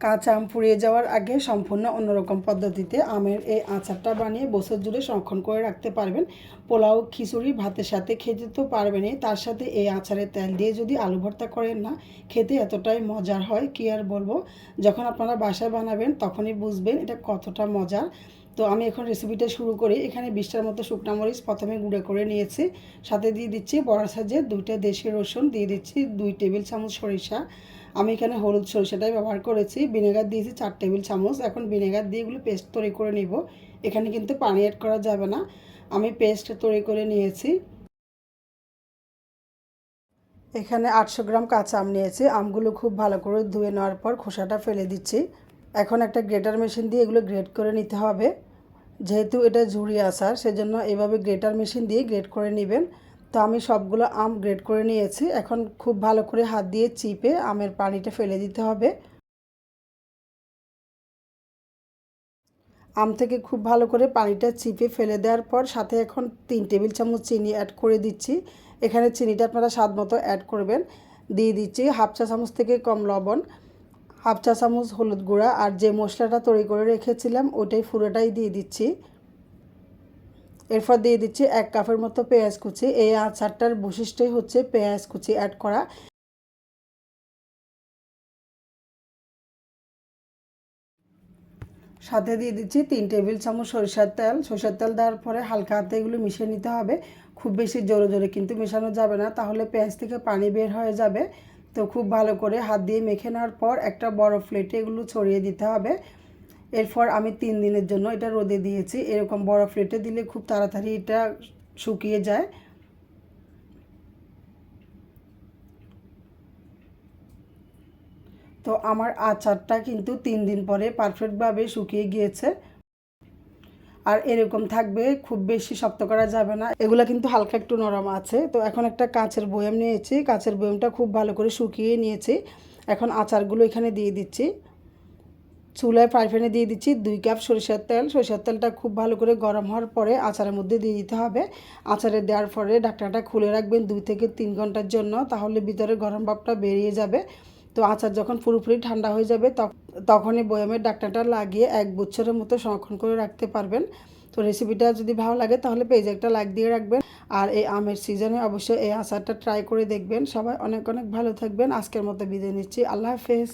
কাঁচা আম পুড়িয়ে যাওয়ার আগে সম্পূর্ণ অন্যরকম পদ্ধতিতে আমের এই আচারটা বানিয়ে বছর জুড়ে সংরক্ষণ করে রাখতে পারবেন। পোলাও, খিচুড়ি, ভাতের সাথে খেতে তো পারবেনই। তার সাথে এই আচারের তেল দিয়ে যদি আলু ভর্তা করেন না, খেতে এতটাই মজার হয়, কি আর বলব? যখন আপনারা বাসায় বানাবেন, তখনই বুঝবেন এটা কতটা মজার। তো আমি এখন রেসিপিটা শুরু করি। এখানে বিশটার মতো শুকনা মরিচ প্রথমে গুঁড়ো করে নিয়েছি। সাথে দিয়ে দিচ্ছি বড় সাজে দুইটা দেশি রসুন, দিয়ে দিচ্ছি দুই টেবিল চামচ সরিষা। আমি এখানে হলুদ সরিষাটাই ব্যবহার করেছি। ভিনেগার দিয়েছি চার টেবিল চামচ। এখন ভিনেগার দিয়ে এগুলো পেস্ট তৈরি করে নিব। এখানে কিন্তু পানি অ্যাড করা যাবে না। আমি পেস্ট তৈরি করে নিয়েছি। এখানে আটশো গ্রাম কাঁচা আম নিয়েছি। আমগুলো খুব ভালো করে ধুয়ে নেওয়ার পর খোসাটা ফেলে দিচ্ছি। এখন একটা গ্রেটার মেশিন দিয়ে এগুলো গ্রেট করে নিতে হবে। যেহেতু এটা ঝুড়ি আসার সেজন্য এভাবে গ্রেটার মেশিন দিয়ে গ্রেট করে নেবেন। তো আমি সবগুলো আম গ্রেট করে নিয়েছি। এখন খুব ভালো করে হাত দিয়ে চিপে আমের পানিটা ফেলে দিতে হবে। আম থেকে খুব ভালো করে পানিটা চিপে ফেলে দেওয়ার পর সাথে এখন তিন টেবিল চামচ চিনি অ্যাড করে দিচ্ছি। এখানে চিনিটা আপনারা স্বাদ মতো অ্যাড করবেন। দিয়ে দিচ্ছি হাফ চা চামচ থেকে কম লবণ। হাফ চা চামচ হলুদ গুঁড়া আর যে মশলাটা তৈরি করে রেখেছিলাম, ওটাই পুরোটাই দিয়ে দিচ্ছি। এরপর দিয়ে দিচ্ছি এক কাপের মতো পেঁয়াজ কুচি। এই আচারটার বৈশিষ্ট্যই হচ্ছে পেঁয়াজ কুচি অ্যাড করা। সাথে দিয়ে দিচ্ছি তিন টেবিল চামচ সরিষার তেল। সরিষার তেল দেওয়ার পরে হালকা হাতে এগুলো মিশিয়ে নিতে হবে। খুব বেশি জোরে জোরে কিন্তু মেশানো যাবে না, তাহলে পেঁয়াজ থেকে পানি বের হয়ে যাবে। তো খুব ভালো করে হাত দিয়ে মেখে নেওয়ার পর একটা বড় প্লেটে এগুলো ছড়িয়ে দিতে হবে। এরপর আমি তিন দিনের জন্য এটা রোদে দিয়েছি। এরকম বড় প্লেটে দিলে খুব তাড়াতাড়ি এটা শুকিয়ে যায়। তো আমার আচারটা কিন্তু তিন দিন পরে পারফেক্টভাবে শুকিয়ে গিয়েছে। আর এরকম থাকবে, খুব বেশি শক্ত করা যাবে না। এগুলো কিন্তু হালকা একটু নরম আছে। তো এখন একটা কাঁচের বয়াম নিয়েছি। কাঁচের বয়ামটা খুব ভালো করে শুকিয়ে নিয়েছি। এখন আচারগুলো এখানে দিয়ে দিচ্ছি। চুলায় ফ্রাই প্যানে দিয়ে দিচ্ছি দুই কাপ সরিষার তেল। সরিষার তেলটা খুব ভালো করে গরম হওয়ার পরে আচারের মধ্যে দিয়ে দিতে হবে। আচারে দেওয়ার পরে ঢাকনাটা খুলে রাখবেন দুই থেকে তিন ঘণ্টার জন্য, তাহলে ভিতরে গরম ভাবটা বেরিয়ে যাবে। তো আচার যখন পুরোপুরি ঠান্ডা হয়ে যাবে তখনই বয়ামের ডাকনাটা লাগিয়ে এক বছরের মতো সংরক্ষণ করে রাখতে পারবেন। তো রেসিপিটা যদি ভালো লাগে, তাহলে পেজে একটা লাইক দিয়ে রাখবেন। আর এই আমের সিজনে অবশ্যই এই আচারটা ট্রাই করে দেখবেন। সবাই অনেক অনেক ভালো থাকবেন। আজকের মতো বিদায় নিচ্ছি। আল্লাহ হাফেজ।